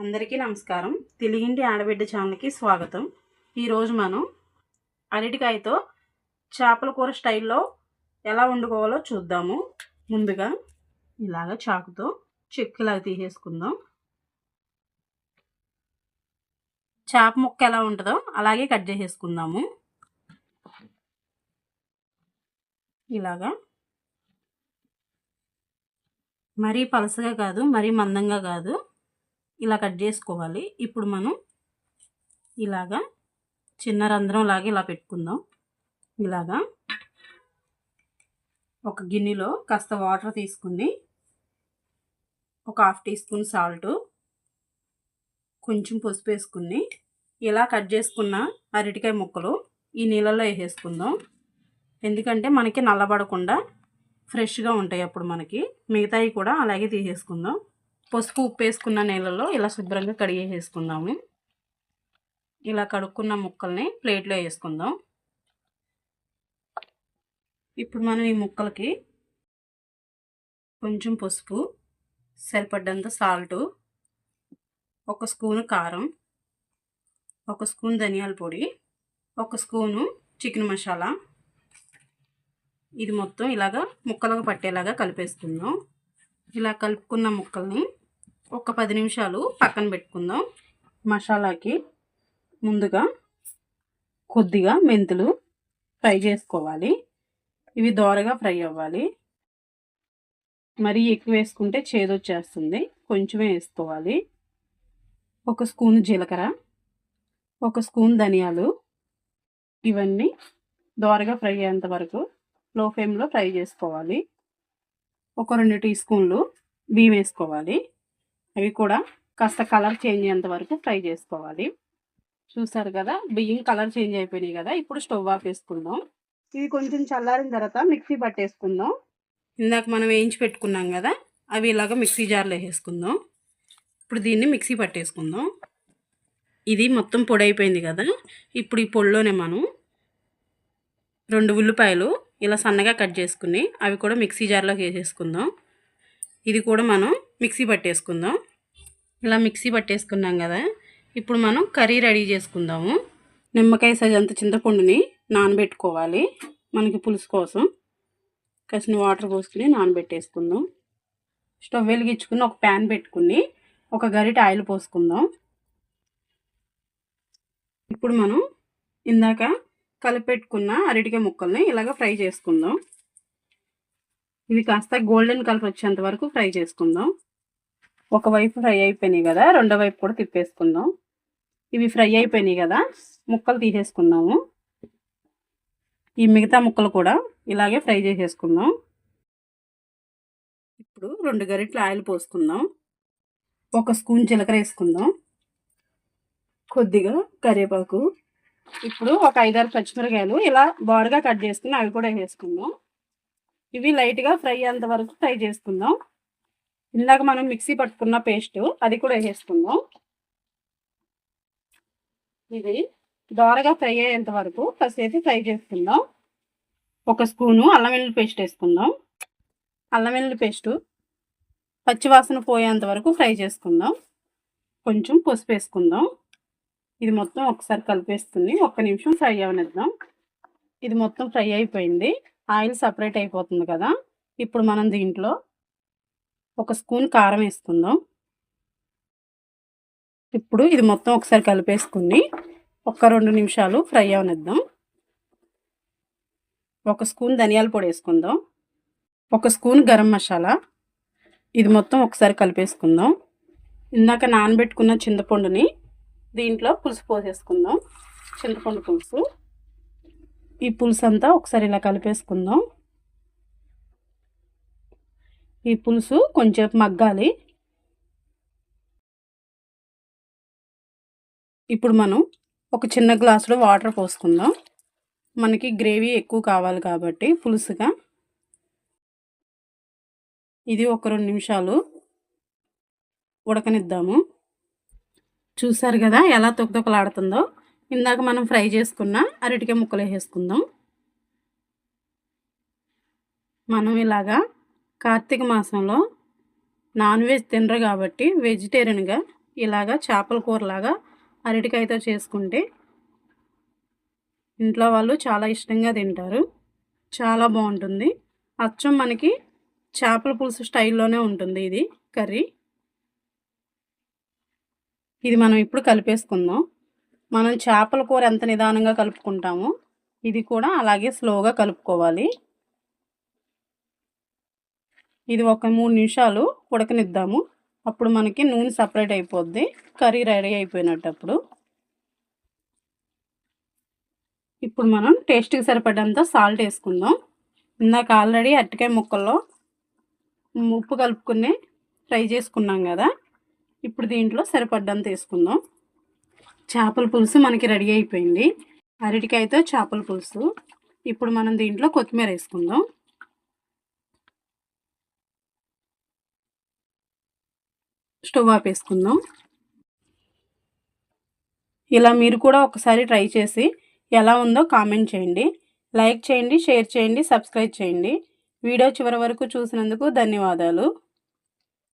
అందరికీ నమస్కారం. తెలుగింటి ఆడబిడ్డ ఛానల్కి స్వాగతం. ఈరోజు మనం అరటికాయతో చేపల కూర స్టైల్లో ఎలా వండుకోవాలో చూద్దాము. ముందుగా ఇలాగ చాకుతో చెక్కులాగా తీసేసుకుందాం. చేప ముక్క ఎలా ఉంటుందో అలాగే కట్ చేసేసుకుందాము. ఇలాగా. మరీ పలసగా కాదు మరీ మందంగా కాదు. ఇలా కట్ చేసుకోవాలి. ఇప్పుడు మనం ఇలాగా చిన్న రంధ్రం లాగా ఇలా పెట్టుకుందాం. ఇలాగా ఒక గిన్నెలో కాస్త వాటర్ తీసుకుని ఒక హాఫ్ టీ స్పూన్ సాల్ట్ కొంచెం పసుపు వేసుకుని ఇలా కట్ చేసుకున్న అరటికాయ ముక్కలు ఈ నీళ్ళలో వేసేసుకుందాం. ఎందుకంటే మనకి నల్లబడకుండా ఫ్రెష్గా ఉంటాయి అప్పుడు మనకి. మిగతాయి కూడా అలాగే తీసేసుకుందాం. పసుపు ఉప్పు వేసుకున్న నీళ్ళలో ఇలా శుభ్రంగా కడిగేసేసుకుందాము ఇలా కడుక్కున్న ముక్కల్ని ప్లేట్లో వేసుకుందాం. ఇప్పుడు మనం ఈ ముక్కలకి కొంచెం పసుపు సరిపడ్డంత సాల్టు ఒక స్పూను కారం ఒక స్పూన్ ధనియాల పొడి ఒక స్పూను చికెన్ మసాలా. ఇది మొత్తం ఇలాగా ముక్కలకు పట్టేలాగా కలిపేసుకుందాం. ఇలా కలుపుకున్న ముక్కల్ని ఒక పది నిమిషాలు పక్కన పెట్టుకుందాం. మసాలాకి ముందుగా కొద్దిగా మెంతులు ఫ్రై చేసుకోవాలి. ఇవి దోరగా ఫ్రై అవ్వాలి. మరీ ఎక్కువ వేసుకుంటే చేదొచ్చేస్తుంది కొంచెమే వేసుకోవాలి. ఒక స్పూన్ జీలకర్ర ఒక స్పూన్ ధనియాలు. ఇవన్నీ దోరగా ఫ్రై అయ్యేంత వరకు లో ఫ్లేమ్లో ఫ్రై చేసుకోవాలి. ఒక రెండు టీ స్పూన్లు బియ్యం వేసుకోవాలి. అవి కూడా కాస్త కలర్ చేంజ్ అయ్యేంత వరకు ఫ్రై చేసుకోవాలి. చూసారు కదా? బియ్యం కలర్ చేంజ్ అయిపోయినాయి కదా? ఇప్పుడు స్టవ్ ఆఫ్ వేసుకుందాం ఇవి కొంచెం చల్లారిన తర్వాత మిక్సీ పట్టేసుకుందాం. ఇందాక మనం వేయించి పెట్టుకున్నాం కదా? అవి ఇలాగ మిక్సీ జార్లో వేసేసుకుందాం. ఇప్పుడు దీన్ని మిక్సీ పట్టేసుకుందాం. ఇది మొత్తం పొడి అయిపోయింది కదా? ఇప్పుడు ఈ పొడిలోనే మనం రెండు ఉల్లిపాయలు ఇలా సన్నగా కట్ చేసుకుని అవి కూడా మిక్సీ జార్లోకి వేసేసుకుందాం. ఇది కూడా మనం మిక్సీ పట్టేసుకుందాం. ఇలా మిక్సీ పట్టేసుకున్నాం కదా. ఇప్పుడు మనం కర్రీ రెడీ చేసుకుందాము. నిమ్మకాయ సజంత అంత చింతపండుని నానబెట్టుకోవాలి మనకి పులుసు కోసం. కసిన వాటర్ పోసుకుని నానబెట్టేసుకుందాం. స్టవ్ వెలిగించుకుని ఒక ప్యాన్ పెట్టుకుని ఒక గరిట ఆయిల్ పోసుకుందాం. ఇప్పుడు మనం ఇందాక కలిపెట్టుకున్న అరటికాయ ముక్కల్ని ఇలాగ ఫ్రై చేసుకుందాం. ఇవి కాస్త గోల్డెన్ కలర్ వచ్చేంత వరకు ఫ్రై చేసుకుందాం. ఒకవైపు ఫ్రై అయిపోయినాయి కదా రెండో వైపు కూడా తిప్పేసుకుందాం. ఇవి ఫ్రై అయిపోయినాయి కదా ముక్కలు తీసేసుకుందాము. ఈ మిగతా ముక్కలు కూడా ఇలాగే ఫ్రై చేసేసుకుందాం. ఇప్పుడు రెండు గరిటెలు ఆయిల్ పోసుకుందాం. ఒక స్పూన్ జీలకర్ర వేసుకుందాం. కొద్దిగా కరివేపాకు. ఇప్పుడు ఒక ఐదారు పచ్చిమిరకాయలు ఇలా బాడుగా కట్ చేసుకుని అవి కూడా వేసుకుందాం. ఇవి లైట్గా ఫ్రై అయ్యేంత వరకు ఫ్రై చేసుకుందాం. ఇందాక మనం మిక్సీ పట్టుకున్న పేస్ట్ అది కూడా వేసేసుకుందాం. ఇది దోరగా ఫ్రై అయ్యేంత వరకు కాసేపు ఫ్రై చేసుకుందాం. ఒక స్పూను అల్లం వెల్లుల్లి పేస్ట్ వేసుకుందాం. అల్లం వెల్లుల్లి పేస్టు పచ్చివాసన పోయేంత వరకు ఫ్రై చేసుకుందాం. కొంచెం పసుపు వేసుకుందాం. ఇది మొత్తం ఒకసారి కలిపేస్తుంది ఒక్క నిమిషం ఫ్రై అవనిద్దాం. ఇది మొత్తం ఫ్రై అయిపోయింది. ఆయిల్ సపరేట్ అయిపోతుంది కదా. ఇప్పుడు మనం దీంట్లో ఒక స్పూన్ కారం వేసుకుందాం. ఇప్పుడు ఇది మొత్తం ఒకసారి కలిపేసుకుని ఒక రెండు నిమిషాలు ఫ్రై అవనిద్దాం. ఒక స్పూన్ ధనియాల పొడి వేసుకుందాం. ఒక స్పూన్ గరం మసాలా. ఇది మొత్తం ఒకసారి కలిపేసుకుందాం. ఇందాక నానబెట్టుకున్న చింతపండుని దీంట్లో పులుసు పోసేసుకుందాం. చింతపండు పులుసు. ఈ పులుసు అంతా ఒకసారి ఇలా కలిపేసుకుందాం. ఈ పులుసు కొంచెం మగ్గాలి. ఇప్పుడు మనం ఒక చిన్న గ్లాసులో వాటర్ పోసుకుందాం. మనకి గ్రేవీ ఎక్కువ కావాలి కాబట్టి పులుసుగా. ఇది ఒక రెండు నిమిషాలు ఉడకనిద్దాము. చూసారు కదా ఎలా తొక్కతొక్కలాడుతుందో? ఇందాక మనం ఫ్రై చేసుకున్న అరటికాయ ముక్కలు వేసేసుకుందాం. మనం ఇలాగా కార్తీక మాసంలో నాన్ వెజ్ తినరు కాబట్టి వెజిటేరియన్గా ఇలాగా చేపల కూరలాగా అరటికాయతో చేసుకుంటే ఇంట్లో వాళ్ళు చాలా ఇష్టంగా తింటారు. చాలా బాగుంటుంది. అచ్చం మనకి చేపల పులుసు స్టైల్లోనే ఉంటుంది ఇది కర్రీ. ఇది మనం ఇప్పుడు కలిపేసుకుందాం. మనం చేపల కూర ఎంత నిదానంగా కలుపుకుంటామో ఇది కూడా అలాగే స్లోగా కలుపుకోవాలి. ఇది ఒక మూడు నిమిషాలు ఉడకనిద్దాము. అప్పుడు మనకి నూనె సపరేట్ అయిపోద్ది. కర్రీ రెడీ అయిపోయినట్టు అప్పుడు ఇప్పుడు మనం టేస్ట్కి సరిపడంత సాల్ట్ వేసుకుందాం. ఇందాక ఆల్రెడీ అరటికాయ ముక్కల్లో ఉప్పు కలుపుకుని ఫ్రై చేసుకున్నాం కదా. ఇప్పుడు దీంట్లో సరిపడ్డంత వేసుకుందాం. చేపల పులుసు మనకి రెడీ అయిపోయింది. అరటికాయతో చేపల పులుసు. ఇప్పుడు మనం దీంట్లో కొత్తిమీర వేసుకుందాం. స్టవ్ ఆపేసుకుందాం. ఇలా మీరు కూడా ఒకసారి ట్రై చేసి ఎలా ఉందో కామెంట్ చేయండి. లైక్ చేయండి షేర్ చేయండి సబ్స్క్రైబ్ చేయండి. వీడియో చివరి వరకు చూసినందుకు ధన్యవాదాలు.